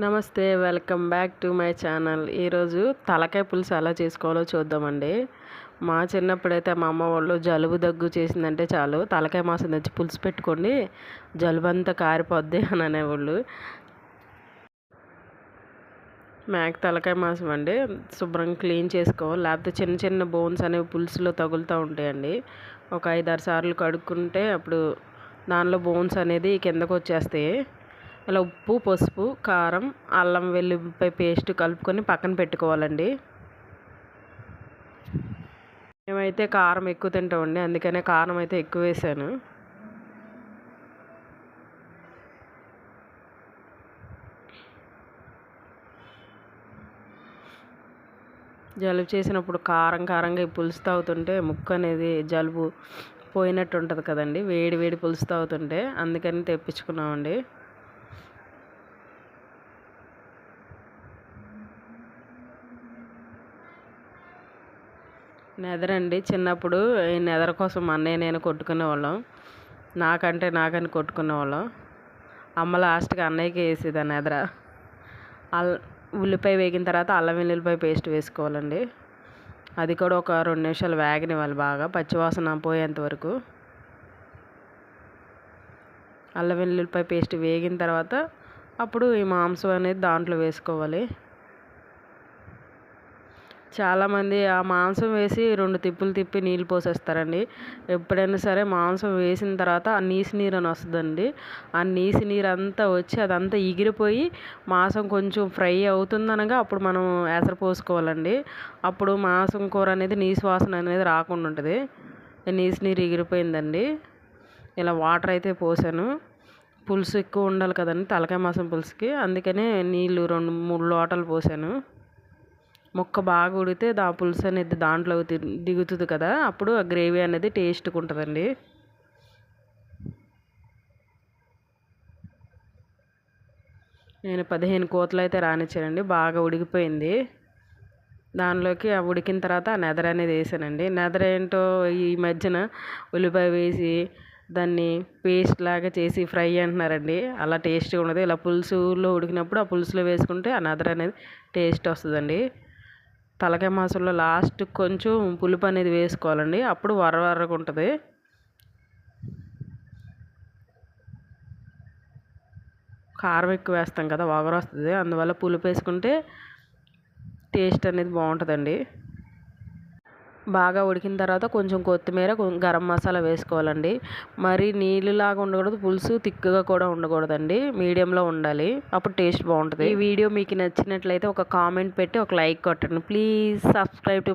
నమస్తే welcome back to my channel. ఈరోజు తలకాయ పులుసు ఎలా చేసుకోవాలో చూద్దామండి. మా చిన్నప్పుడైతే మా అమ్మ వాళ్ళు జలుబు దగ్గు చేసిందంటే చాలు తలకాయ మాసం తెచ్చి పులుసు పెట్టుకోండి జలుబు అంతా కారిపోద్ది అని అనేవాళ్ళు. మేక తలకాయ మాసం అండి. శుభ్రంగా క్లీన్ చేసుకోవాలి. లేకపోతే చిన్న చిన్న బోన్స్ అనేవి పులుసులో తగులుతూ ఉంటాయండి. ఒక ఐదారు సార్లు కడుక్కుంటే అప్పుడు దానిలో బోన్స్ అనేది కిందకు వచ్చేస్తాయి. ఇలా ఉప్పు పసుపు కారం అల్లం వెల్లుల్లిపాయ పేస్ట్ కలుపుకొని పక్కన పెట్టుకోవాలండి. మేమైతే కారం ఎక్కువ తింటామండి. అందుకనే కారం అయితే ఎక్కువ వేసాను. జలుబు చేసినప్పుడు కారం కారంగా పులుసు తాగుతుంటే ముక్కు అనేది జలుబు పోయినట్టు ఉంటుంది కదండి. వేడి వేడి పులుసు తాగుతుంటే అందుకని తెప్పించుకున్నామండి. నెదర్ అండి చిన్నప్పుడు ఈ నెదర్ కోసం అన్నయ్య నేను కొట్టుకునే వాళ్ళం నాకంటే నాకని కొట్టుకునే వాళ్ళం అమ్మ లాస్ట్గా అన్నయ్యకి వేసేది ఆ నెదర. అల్ ఉల్లిపాయ వేగిన తర్వాత అల్లం వెల్లుల్లిపాయ పేస్ట్ వేసుకోవాలండి. అది కూడా ఒక రెండు నిమిషాలు వేగనివ్వాలి బాగా. పచ్చివాసన పోయేంత వరకు. అల్లం వెల్లుల్లిపాయ పేస్ట్ వేగిన తర్వాత అప్పుడు ఈ మాంసం అనేది దాంట్లో వేసుకోవాలి. చాలామంది ఆ మాంసం వేసి రెండు తిప్పులు తిప్పి నీళ్ళు పోసేస్తారండి. ఎప్పుడైనా సరే మాంసం వేసిన తర్వాత ఆ నీసి నీరు అని వస్తుందండి. ఆ నీసి నీరు అంతా వచ్చి అదంతా ఎగిరిపోయి మాంసం కొంచెం ఫ్రై అవుతుందనగా అప్పుడు మనం ఎసరు పోసుకోవాలండి. అప్పుడు మాంసం కూర అనేది నీసు వాసన అనేది రాకుండా ఉంటుంది. నీసి నీరు ఎగిరిపోయిందండి. ఇలా వాటర్ అయితే పోసాను. పులుసు ఎక్కువ ఉండాలి కదండి తలకాయ మాసం పులుసుకి. అందుకనే నీళ్ళు రెండు మూడు లోటలు పోసాను. ముక్క బాగా ఉడితే దా పులుసు అనేది దాంట్లో దిగుతుంది కదా అప్పుడు ఆ గ్రేవీ అనేది టేస్ట్గా ఉంటుందండి. నేను పదిహేను కోతలు అయితే రానిచ్చానండి బాగా ఉడికిపోయింది. దానిలోకి ఆ ఉడికిన తర్వాత ఆ నెదర అనేది వేసానండి. నెదర ఏంటో ఈ మధ్యన ఉల్లిపాయ వేసి దాన్ని పేస్ట్ లాగా చేసి ఫ్రై అంటున్నారండి. అలా టేస్ట్గా ఉండదు. ఇలా పులుసులో ఉడికినప్పుడు ఆ పులుసులో వేసుకుంటే ఆ నెదర్ అనేది టేస్ట్ వస్తుందండి. తలకాయ మాసంలో లాస్ట్ కొంచెం పులుపు అనేది వేసుకోవాలండి. అప్పుడు వరవరగా ఉంటుంది. కారం ఎక్కువ వేస్తాం కదా వగరు వస్తుంది. అందువల్ల పులుపు వేసుకుంటే టేస్ట్ అనేది బాగుంటుందండి. బాగా ఉడికిన తర్వాత కొంచెం కొత్తిమీర గరం మసాలా వేసుకోవాలండి. మరి నీళ్ళులాగా ఉండకూడదు పులుసు తిక్కుగా కూడా ఉండకూడదండి. మీడియంలో ఉండాలి అప్పుడు టేస్ట్ బాగుంటుంది. ఈ వీడియో మీకు నచ్చినట్లయితే ఒక కామెంట్ పెట్టి ఒక లైక్ కొట్టండి. Please subscribe to